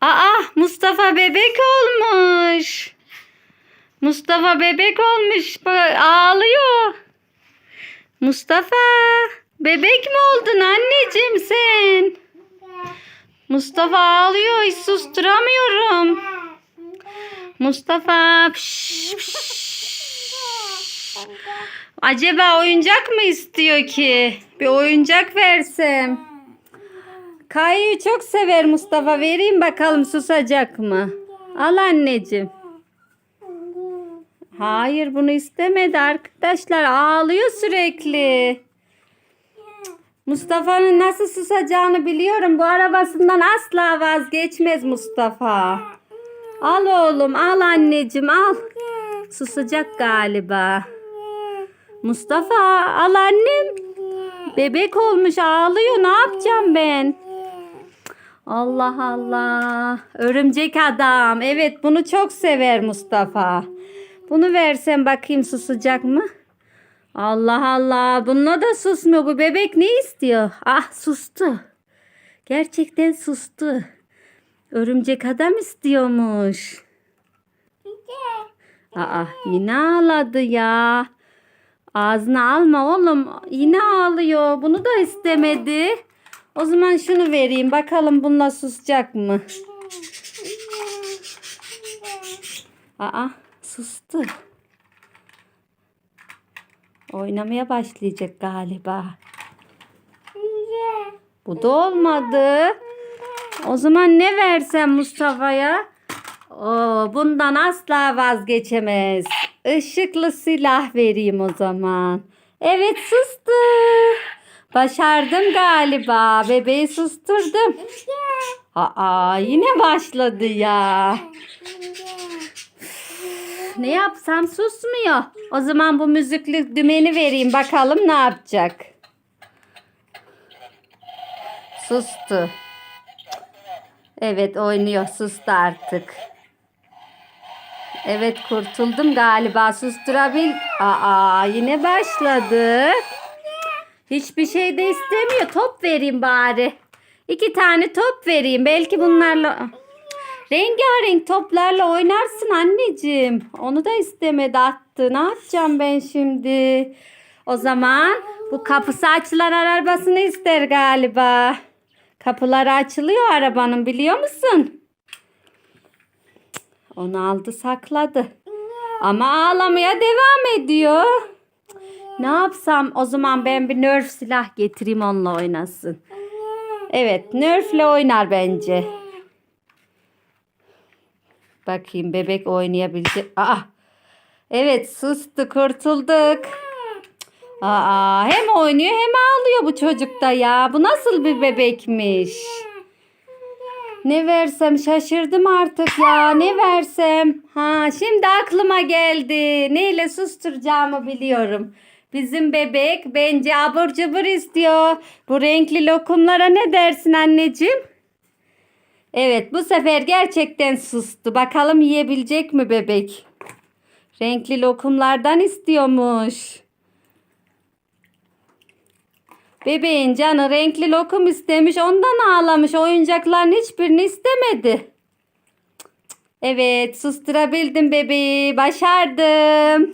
Aa Mustafa bebek olmuş. Mustafa bebek olmuş. Ağlıyor. Mustafa bebek mi oldun anneciğim sen? Mustafa ağlıyor hiç susturamıyorum. Mustafa pş, pş. Acaba oyuncak mı istiyor ki? Bir oyuncak versem. Kayıyı çok sever Mustafa. Vereyim bakalım susacak mı? Al anneciğim. Hayır bunu istemedi arkadaşlar. Ağlıyor sürekli. Mustafa'nın nasıl susacağını biliyorum. Bu arabasından asla vazgeçmez Mustafa. Al oğlum al anneciğim al. Susacak galiba. Mustafa al annem. Bebek olmuş ağlıyor. Ne yapacağım ben? Allah Allah. Örümcek adam. Evet bunu çok sever Mustafa. Bunu versem bakayım susacak mı? Allah Allah. Bununla da susmuyor. Bu bebek ne istiyor? Ah sustu. Gerçekten sustu. Örümcek adam istiyormuş. Aa yine ağladı ya. Ağzına alma oğlum. Yine ağlıyor. Bunu da istemedi. O zaman şunu vereyim. Bakalım bununla susacak mı? Aa sustu. Oynamaya başlayacak galiba. Bu da olmadı. O zaman ne versem Mustafa'ya? Oo, bundan asla vazgeçemez. Işıklı silah vereyim o zaman. Evet sustu. Başardım galiba. Bebeği susturdum. Aa yine başladı ya. Ne yapsam susmuyor. O zaman bu müzikli dümeni vereyim bakalım ne yapacak. Sustu. Evet oynuyor sustu artık. Evet kurtuldum galiba susturabil. Aa yine başladı. Hiçbir şey de istemiyor. Top vereyim bari. İki tane top vereyim. Belki bunlarla rengarenk toplarla oynarsın anneciğim. Onu da istemedi attı. Ne yapacağım ben şimdi? O zaman bu kapısı açılan arabasını ister galiba. Kapıları açılıyor arabanın biliyor musun? Onu aldı sakladı. Ama ağlamaya devam ediyor. Ne yapsam o zaman ben bir nerf silah getireyim onunla oynasın. Evet nerfle oynar bence. Bakayım bebek oynayabilecek. Aa. Evet sustu kurtulduk. Aa, hem oynuyor hem ağlıyor bu çocuk da ya. Bu nasıl bir bebekmiş? Ne versem şaşırdım artık ya. Ne versem? Ha, şimdi aklıma geldi. Neyle susturacağımı biliyorum. Bizim bebek bence abur cubur istiyor. Bu renkli lokumlara ne dersin anneciğim? Evet bu sefer gerçekten sustu. Bakalım yiyebilecek mi bebek? Renkli lokumlardan istiyormuş. Bebeğin canı renkli lokum istemiş ondan ağlamış. Oyuncakların hiçbirini istemedi. Evet susturabildim bebeği. Başardım.